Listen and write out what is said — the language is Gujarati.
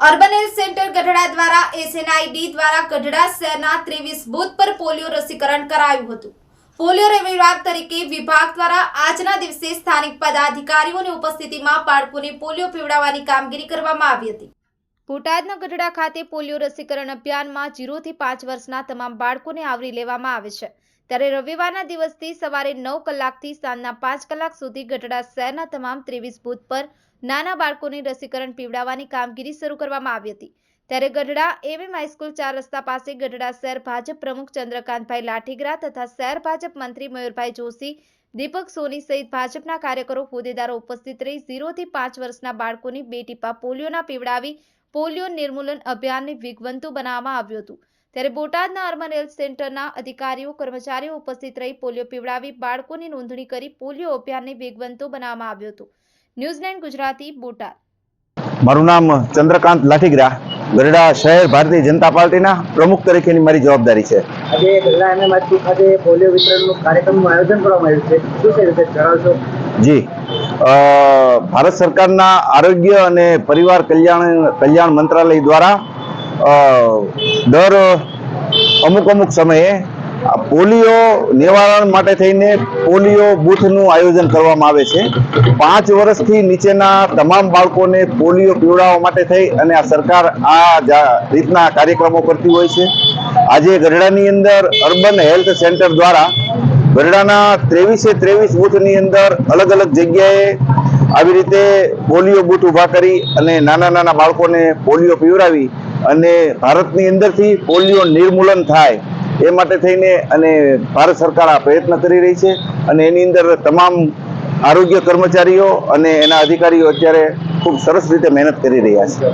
અર્બન હેલ્થ સેન્ટર ગઢડા દ્વારા એસએનઆઈડી દ્વારા ગઢડા શહેરના ત્રેવીસ બૂથ પર પોલિયો રસીકરણ કરાયું હતું. પોલિયો રવિવાર તરીકે વિભાગ દ્વારા આજના દિવસે સ્થાનિક પદાધિકારીઓની ઉપસ્થિતિમાં બાળકોને પોલિયો પીવડાવવાની કામગીરી કરવામાં આવી હતી. બોટાદના ગઢડા ખાતે પોલિયો રસીકરણ અભિયાનમાં જીરોથી પાંચ વર્ષના તમામ બાળકોને આવરી લેવામાં આવે છે. ત્યારે રવિવારના દિવસથી સવારે નવ કલાકથી સાંજના પાંચ કલાક સુધી ગઢડા શહેરના તમામ ત્રેવીસ બૂથ પર નાના બાળકોને રસીકરણ પીવડાવવાની કામગીરી શરૂ કરવામાં આવી હતી. ત્યારે ગઢડા એમએમ હાઈસ્કૂલ ચાર રસ્તા પાસે ગઢડા શહેર ભાજપ પ્રમુખ ચંદ્રકાંતભાઈ લાઠીગરા તથા શહેર ભાજપ મંત્રી મયુરભાઈ જોશી, દીપક સોની સહિત ભાજપના કાર્યકરો હોદ્દેદારો ઉપસ્થિત રહી ઝીરોથી પાંચ વર્ષના બાળકોની બે ટીપા પોલિયોના પીવડાવી પોલિયો નિર્મૂલન અભિયાનને વેગવંતુ બનાવવામાં આવ્યું હતું. ત્યારે બોટાદના અર્બન હેલ્થ સેન્ટરના અધિકારીઓ કર્મચારીઓ ઉપસ્થિત રહી પોલિયો પીવડાવી બાળકોની નોંધણી કરી પોલિયો અભિયાનને વેગવંતુ બનાવવામાં આવ્યું હતું. ન્યૂઝ ગુજરાતી બોટાદ. મારું નામ ચંદ્રકાંત લાઠીગ્રા ગરડા શહેર ભારતીય જનતા પાર્ટીના પ્રમુખ તરીકેની મારી જવાબદારી છે. આજે ગરડા એમએમ ખાતે પોલિયો વિતરણનું કાર્યક્રમનું આયોજન કરવામાં આવ્યું છે. શું છે? જણાવશો? જી. ભારત સરકારના આરોગ્ય અને પરિવાર કલ્યાણ કલ્યાણ મંત્રાલય દ્વારા દર અમુક અમુક સમયે પોલિયો નિવારણ માટે થઈને પોલિયો બૂથનું આયોજન કરવામાં આવે છે. પાંચ વર્ષથી નીચેના તમામ બાળકોને પોલિયો પીવડાવવા માટે થઈ અને આ સરકાર આ રીતના કાર્યક્રમો કરતી હોય છે. આજે ગઢડાની અંદર અર્બન હેલ્થ સેન્ટર દ્વારા ગઢડાના ત્રેવીસે ત્રેવીસ બૂથની અંદર અલગ અલગ જગ્યાએ આવી રીતે પોલિયો બૂથ ઊભા કરી અને નાના નાના બાળકોને પોલિયો પીવડાવી અને ભારતની અંદરથી પોલિયો નિર્મૂલન થાય એ માટે થઈને અને ભારત સરકાર આ પ્રયત્ન કરી રહી છે અને એની અંદર તમામ આરોગ્ય કર્મચારીઓ અને એના અધિકારીઓ અત્યારે ખૂબ સરસ રીતે મહેનત કરી રહ્યા છે.